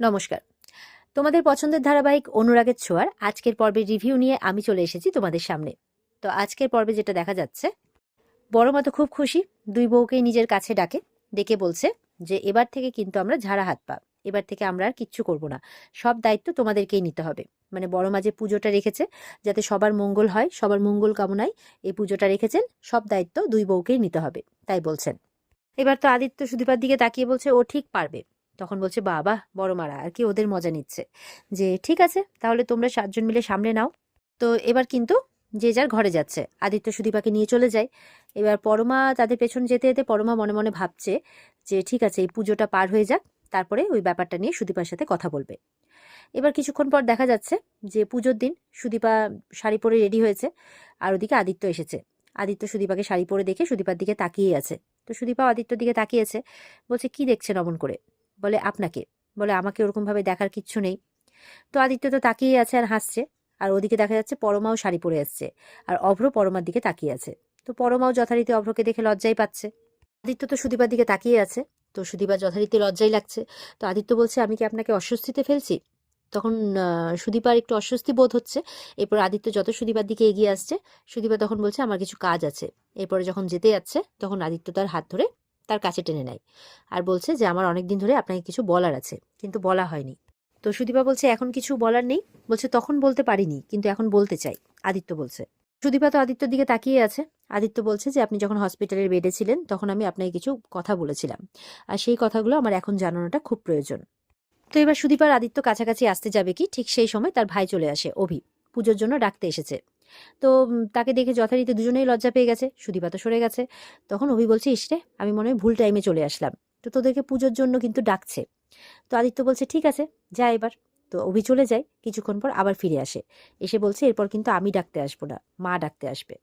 নমস্কার। তোমাদের পছন্দের ধারাবাহিক অনুরাগের ছোঁয়ার আজকের পর্বের রিভিউ নিয়ে আমি চলে এসেছি তোমাদের সামনে। তো আজকের পর্বে যেটা দেখা যাচ্ছে বড় তো খুব খুশি, দুই বউকেই নিজের কাছে ডাকে, ডেকে বলছে যে, এবার থেকে কিন্তু আমরা ঝাড়া হাত পা, এবার থেকে আমরা আর কিচ্ছু করব না। সব দায়িত্ব তোমাদেরকেই নিতে হবে। মানে বড় মা যে পুজোটা রেখেছে, যাতে সবার মঙ্গল হয়, সবার মঙ্গল কামনায় এই পুজোটা রেখেছেন, সব দায়িত্ব দুই বউকেই নিতে হবে, তাই বলছেন। এবার তো আদিত্য সুদীপার দিকে তাকিয়ে বলছে, ও ঠিক পারবে। তখন বলছে, বাবা, বড় মারা, আর কি ওদের মজা নিচ্ছে। যে, ঠিক আছে, তাহলে তোমরা সাতজন মিলে সামনে নাও। তো এবার কিন্তু যে যার ঘরে যাচ্ছে, আদিত্য সুদীপাকে নিয়ে চলে যায়। এবার পরমা তাদের পেছন যেতে যেতে পরমা মনে মনে ভাবছে যে, ঠিক আছে, এই পুজোটা পার হয়ে যাক, তারপরে ওই ব্যাপারটা নিয়ে সুদীপার সাথে কথা বলবে। এবার কিছুক্ষণ পর দেখা যাচ্ছে যে, পুজোর দিন সুদীপা শাড়ি পরে রেডি হয়েছে, আর ওদিকে আদিত্য এসেছে। আদিত্য সুদীপাকে শাড়ি পরে দেখে সুদীপার দিকে তাকিয়ে আছে। তো সুদীপা আদিত্যর দিকে তাকিয়েছে, বলছে, কি দেখছেন অমন করে? বলে আপনাকে, বলে আমাকে ওরকমভাবে দেখার কিচ্ছু নেই। তো আদিত্য তো তাকিয়ে আছে আর হাসছে। আর ওদিকে দেখা যাচ্ছে পরমাও শাড়ি পরে আসছে আর অভ্র পরমার দিকে তাকিয়ে আছে। তো পরমাও যথারীতি অভ্রকে দেখে লজ্জাই পাচ্ছে। আদিত্য তো সুদীপার দিকে তাকিয়ে আছে। তো সুদীপা যথারীতি লজ্জাই লাগছে। তো আদিত্য বলছে, আমি কি আপনাকে অস্বস্তিতে ফেলছি? তখন সুদীপার একটু অস্বস্তি বোধ হচ্ছে। এরপর আদিত্য যত সুদীপার দিকে এগিয়ে আসছে, সুদীপা তখন বলছে, আমার কিছু কাজ আছে। এরপরে যখন যেতে যাচ্ছে, তখন আদিত্য তার হাত ধরে তার কাছে টেনে নেয়। আর বলছে যে, আমার অনেক দিন ধরে আপনাকে কিছু বলার আছে, কিন্তু বলা হয়নি। তো সুদীপা বলছে, এখন কিছু বলার নেই? বলছে, তখন বলতে পারিনি, কিন্তু এখন বলতে চাই। আদিত্য বলছে। সুদীপা তো আদিত্যর দিকে তাকিয়ে আছে। আদিত্য বলছে যে, আপনি যখন হসপিটালের বেডে ছিলেন, তখন আমি আপনাকে কিছু কথা বলেছিলাম। আর সেই কথাগুলো আমার এখন জানানোটা খুব প্রয়োজন। তো এবার সুদীপার আদিত্য কাছাকাছি আসতে যাবে কি? ঠিক সেই সময় তার ভাই চলে আসে, অভি। পুজোর জন্য ডাকতে এসেছে। তো তাকে দেখে যথারীতি দুজনেই লজ্জা পেয়ে গেছে, সুদীপা তো সরে গেছে। তখন অভি বলছে ইসরে আমি মনে হয় ভুল টাইমে চলে আসলাম। তো তোদেরকে পুজোর জন্য কিন্তু ডাকছে। তো আদিত্য বলছে, ঠিক আছে, যা এবার। তো অভি চলে যায়, কিছুক্ষণ পর আবার ফিরে আসে। এসে বলছে, এরপর কিন্তু আমি ডাকতে আসব না, মা ডাকতে আসবে।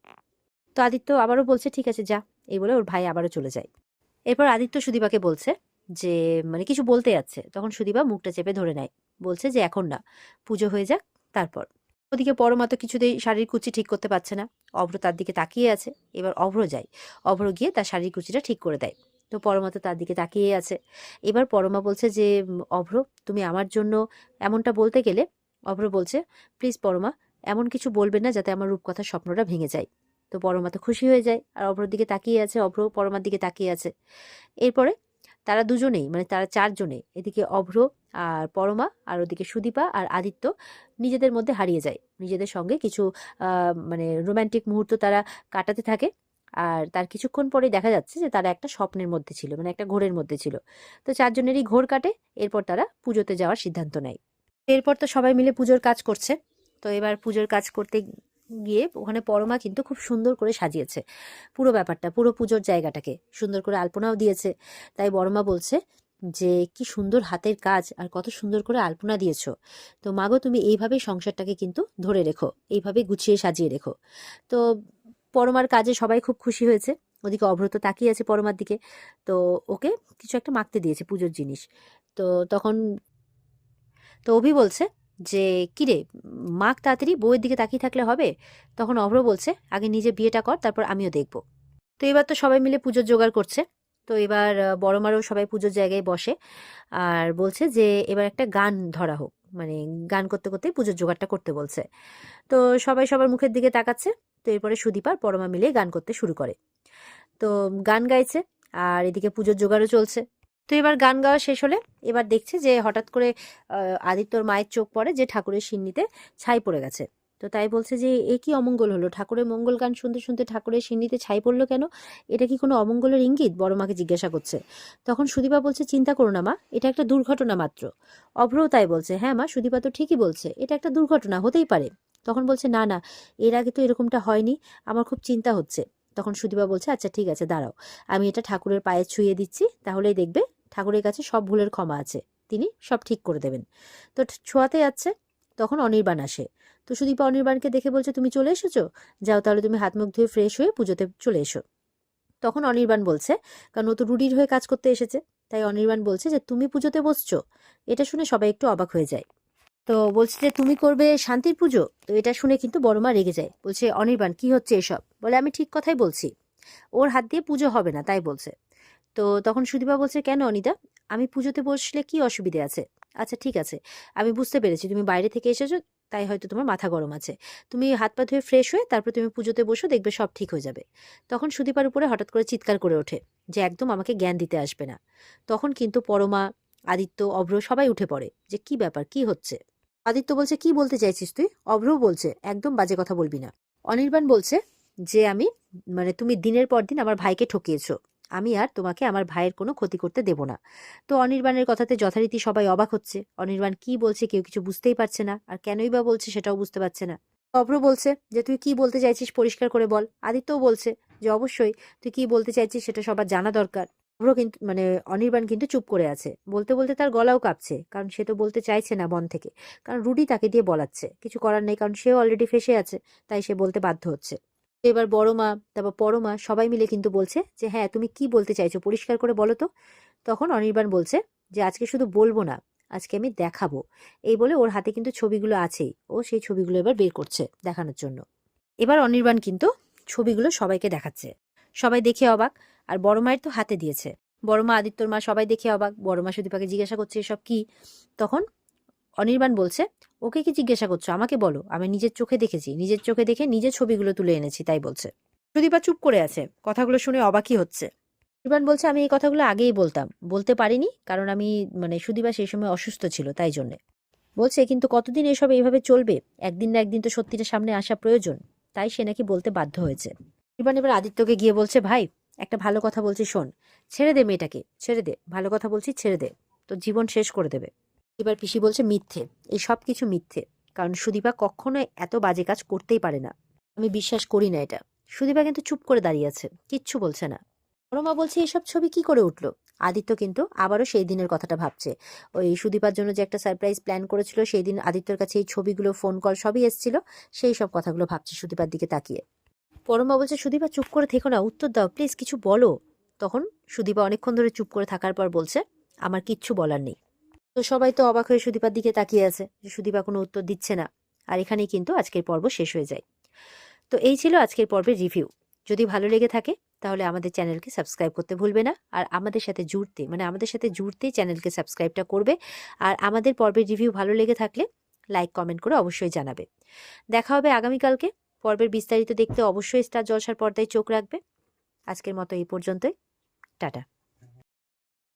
তো আদিত্য আবারও বলছে, ঠিক আছে, যা। এই বলে ওর ভাই আবারও চলে যায়। এরপর আদিত্য সুদীপাকে বলছে যে মানে কিছু বলতে যাচ্ছে। তখন সুদীপা মুখটা চেপে ধরে নেয়। বলছে যে, এখন না, পুজো হয়ে যাক, তারপর। ওদিকে পরমা তো কিছুতেই শাড়ির কুচি ঠিক করতে পারছে না। অভ্র তার দিকে তাকিয়ে আছে, এবার অভ্র যায়। অভ্র গিয়ে তার শাড়ির কুচিটা ঠিক করে দেয়। তো পরমা তো তার দিকে তাকিয়ে আছে। এবার পরমা বলছে যে, অভ্র, তুমি আমার জন্য এমনটা বলতে গেলে? অভ্র বলছে, প্লিজ পরমা, এমন কিছু বলবে না যাতে আমার রূপকথার স্বপ্নটা ভেঙে যায়। তো পরমা তো খুশি হয়ে যায়। আর অভ্রর দিকে তাকিয়ে আছে, অভ্র পরমার দিকে তাকিয়ে আছে। এরপরে তারা দুজনেই মানে তারা চারজনে এদিকে অভ্র আর পরমা আর ওদিকে সুদীপা আর আদিত্য নিজেদের মধ্যে হারিয়ে যায়। নিজেদের সঙ্গে কিছু মানে রোমান্টিক মুহূর্ত তারা কাটাতে থাকে। আর তার কিছুক্ষণ পরেই দেখা যাচ্ছে যে তারা একটা স্বপ্নের মধ্যে ছিল মানে একটা ঘোরের মধ্যে ছিল। তো চারজনেরই ঘোর কাটে, এরপর তারা পুজোতে যাওয়ার সিদ্ধান্ত নেয়। এরপর তো সবাই মিলে পুজোর কাজ করছে। তো এবার পুজোর কাজ করতে গিয়ে ওখানে পরমা কিন্তু খুব সুন্দর করে সাজিয়েছে। পুরো ব্যাপারটা, পুরো পুজোর জায়গাটাকে সুন্দর করে আলপনাও দিয়েছে। তাই বড়মা বলছে যে, কি সুন্দর হাতের কাজ আর কত সুন্দর করে আলপনা দিয়েছ। তো মাগো তুমি এইভাবেই সংসারটাকে কিন্তু ধরে রেখো, এইভাবে গুছিয়ে সাজিয়ে রেখো। তো পরমার কাজে সবাই খুব খুশি হয়েছে। ওদিকে অভ্রত তাকিয়ে আছে পরমার দিকে। তো ওকে কিছু একটা মাখতে দিয়েছে পুজোর জিনিস। তো তখন, তো অভি বলছে যে, কিরে মাখ তাড়াতাড়ি বউয়ের দিকে তাকিয়ে থাকলে হবে? তখন অভ্র বলছে, আগে নিজে বিয়েটা কর, তারপর আমিও দেখব। তো এবার তো সবাই মিলে পুজোর জোগাড় করছে। তো এবার বড় মারও সবাই পুজোর জায়গায় বসে আর বলছে যে, এবার একটা গান ধরা হোক। মানে গান করতে করতে পুজোর জোগাড়টা করতে বলছে। তো সবাই সবার মুখের দিকে তাকাচ্ছে। তো এরপরে সুদীপ আর পরমা মিলে গান করতে শুরু করে। তো গান গাইছে আর এদিকে পুজোর জোগাড়ও চলছে। তো এবার গান গাওয়া শেষ হলে এবার দেখছে যে হঠাৎ করে আদিত্যর মায়ের চোখ পড়ে যে ঠাকুরের সিন্নিতে ছাই পড়ে গেছে। তো তাই বলছে যে, এ কি অমঙ্গল হলো? ঠাকুরের মঙ্গল গান শুনতে শুনতে ঠাকুরের সিন্নিতে ছাই পড়ল কেন? এটা কি কোনো অমঙ্গলের ইঙ্গিত? বড় মাকে জিজ্ঞাসা করছে। তখন সুদীপা বলছে, চিন্তা করো না মা, এটা একটা দুর্ঘটনা মাত্র। অভ্রও তাই বলছে হ্যাঁ মা, সুদীপা তো ঠিকই বলছে, এটা একটা দুর্ঘটনা, হতেই পারে। তখন বলছে, না না, এর আগে তো এরকমটা হয়নি, আমার খুব চিন্তা হচ্ছে। তখন সুদীপা বলছে আচ্ছা ঠিক আছে, দাঁড়াও, আমি এটা ঠাকুরের পায়ে ছুঁয়ে দিচ্ছি, তাহলেই দেখবে ঠাকুরের কাছে সব ভুলের ক্ষমা আছে, তিনি সব ঠিক করে দেবেন। তো ছোঁয়াতে যাচ্ছে, তখন অনির্বাণ আসে। তো সুদীপা অনির্বাণকে দেখে বলছে, তুমি চলে এসেছ? যাও তাহলে তুমি হাত মুখ ধুয়ে ফ্রেশ হয়ে পুজোতে চলে এসো। তখন অনির্বাণ বলছে, কারণ ও তো রুডির হয়ে কাজ করতে এসেছে। তাই অনির্বাণ বলছে যে, তুমি পুজোতে বসছো? এটা শুনে সবাই একটু অবাক হয়ে যায়। তো বলছে যে, তুমি করবে শান্তির পুজো? তো এটা শুনে কিন্তু বড় মা রেগে যায়। বলছে, অনির্বাণ, কি হচ্ছে এসব? বলে, আমি ঠিক কথাই বলছি। ওর হাত দিয়ে পুজো হবে না, তাই বলছে। তো তখন সুদীপা বলছে, কেন অনিতা? আমি পুজোতে বসলে কি অসুবিধে আছে? আচ্ছা ঠিক আছে। আমি বুঝতে পেরেছি। তুমি বাইরে থেকে এসেছ, তাই হয়তো তোমার মাথা গরম আছে। তুমি হাত পা ধুয়ে ফ্রেশ হয়ে তারপর তুমি পুজোতে বসো, দেখবে সব ঠিক হয়ে যাবে। তখন সুদীপার উপরে হঠাৎ করে চিৎকার করে ওঠে যে একদম আমাকে জ্ঞান দিতে আসবে না। তখন কিন্তু পরমা, আদিত্য, অভ্র সবাই উঠে পড়ে যে, কি ব্যাপার? কি হচ্ছে? আদিত্য বলছে, কি বলতে চাইছিস তুই? অভ্র বলছে, একদম বাজে কথা বলবি না। অনির্বাণ বলছে যে, আমি মানে তুমি দিনের পর দিন আমার ভাইকে ঠকিয়েছো। আমি আর তোমাকে আমার ভাইয়ের কোনো ক্ষতি করতে দেব না। তো অনির্বাণের কথাতে যথারীতি সবাই অবাক হচ্ছে। অনির্বাণ কি বলছে কেউ কিছু বুঝতেই পারছে না, আর কেনই বা বলছে সেটাও বুঝতে পারছে না। অভ্র বলছে যে, তুই কি বলতে চাইছিস পরিষ্কার করে বল। আদিত্যও বলছে যে, অবশ্যই, তুই কি বলতে চাইছিস সেটা সবার জানা দরকার। অভ্র কিন্তু মানে অনির্বাণ কিন্তু চুপ করে আছে। বলতে বলতে তার গলাও কাঁপছে, কারণ সে তো বলতে চাইছে না বন থেকে। কারণ রুডি তাকে দিয়ে বলাচ্ছে। কিছু করার নেই, কারণ সেও অলরেডি ফেসে আছে, তাই সে বলতে বাধ্য হচ্ছে। এবার বড় মা, তারপর পরমা সবাই মিলে কিন্তু বলছে যে হ্যাঁ তুমি কি বলতে চাইছো? পরিষ্কার করে বলো তো। তখন অনির্বাণ বলছে যে, আজকে শুধু বলব না, আজকে আমি দেখাবো। এই বলে ওর হাতে কিন্তু ছবিগুলো আছেই। ও সেই ছবিগুলো এবার বের করছে দেখানোর জন্য। এবার অনির্বাণ কিন্তু ছবিগুলো সবাইকে দেখাচ্ছে। সবাই দেখে অবাক, আর বড় মায়ের তো হাতে দিয়েছে। বড় মা, আদিত্যর মা সবাই দেখে অবাক। বড় মা সুদীপাকে জিজ্ঞাসা করছে, এসব কি? তখন অনির্বাণ বলছে ওকে কি জিজ্ঞাসা করছ? আমাকে বলো। আমি নিজের চোখে দেখেছি। নিজের চোখে দেখে নিজের ছবিগুলো তুলে এনেছি, তাই বলছে। সুদীপা চুপ করে আছে। কথাগুলো শুনে অবাকই হচ্ছে। অনির্বাণ বলছে, আমি এই কথাগুলো আগেই বলতাম। বলতে পারিনি, কারণ আমি মানে সুদীপা সেই সময় অসুস্থ ছিল, তাই জন্যে। বলছে, কিন্তু কতদিন এসব এইভাবে চলবে? একদিন না একদিন তো সত্যিটা সামনে আসা প্রয়োজন। তাই সে নাকি বলতে বাধ্য হয়েছে। অনির্বাণ এবার আদিত্যকে গিয়ে বলছে, ভাই, একটা ভালো কথা বলছি শোন। ছেড়ে দে মেয়েটাকে। ছেড়ে দে। ভালো কথা বলছি, ছেড়ে দে। তো জীবন শেষ করে দেবে। এবার পিসি বলছে মিথ্যে। এই সব কিছু মিথ্যে। কারণ সুদীপা কখনো এত বাজে কাজ করতেই পারে না। আমি বিশ্বাস করি না এটা। সুদীপা কিন্তু চুপ করে দাঁড়িয়ে আছে। কিচ্ছু বলছে না। পরমা বলছে, এসব ছবি কি করে উঠল? আদিত্য কিন্তু আবারও সেই দিনের কথাটা ভাবছে। ওই সুদীপার জন্য যে একটা সারপ্রাইজ প্ল্যান করেছিল, সেই দিন আদিত্যর কাছে এই ছবিগুলো ফোন কল সবই এসেছিল। সেই সব কথাগুলো ভাবছে সুদীপার দিকে তাকিয়ে। পরমা বলছে, সুদীপা, চুপ করে থেকো না। উত্তর দাও। প্লিজ কিছু বলো। তখন সুদীপা অনেকক্ষণ ধরে চুপ করে থাকার পর বলছে, আমার কিচ্ছু বলার নেই। তো সবাই তো অবাক হয়ে সুদীপার দিকে তাকিয়ে আছে যে সুদীপা কোনো উত্তর দিচ্ছে না। আর এখানেই কিন্তু আজকের পর্ব শেষ হয়ে যায়। তো এই ছিল আজকের পর্বের রিভিউ। যদি ভালো লেগে থাকে, তাহলে আমাদের চ্যানেলকে সাবস্ক্রাইব করতে ভুলবে না। আর আমাদের সাথে জুড়তে মানে আমাদের সাথে জুড়তেই চ্যানেলকে সাবস্ক্রাইবটা করবে। আর আমাদের পর্বের রিভিউ ভালো লেগে থাকলে লাইক, কমেন্ট করে অবশ্যই জানাবে। দেখা হবে আগামীকালকে। পর্বের বিস্তারিত দেখতে অবশ্যই স্টার জলসার পর্দায় চোখ রাখবে। আজকের মতো এই পর্যন্তই। টাটা।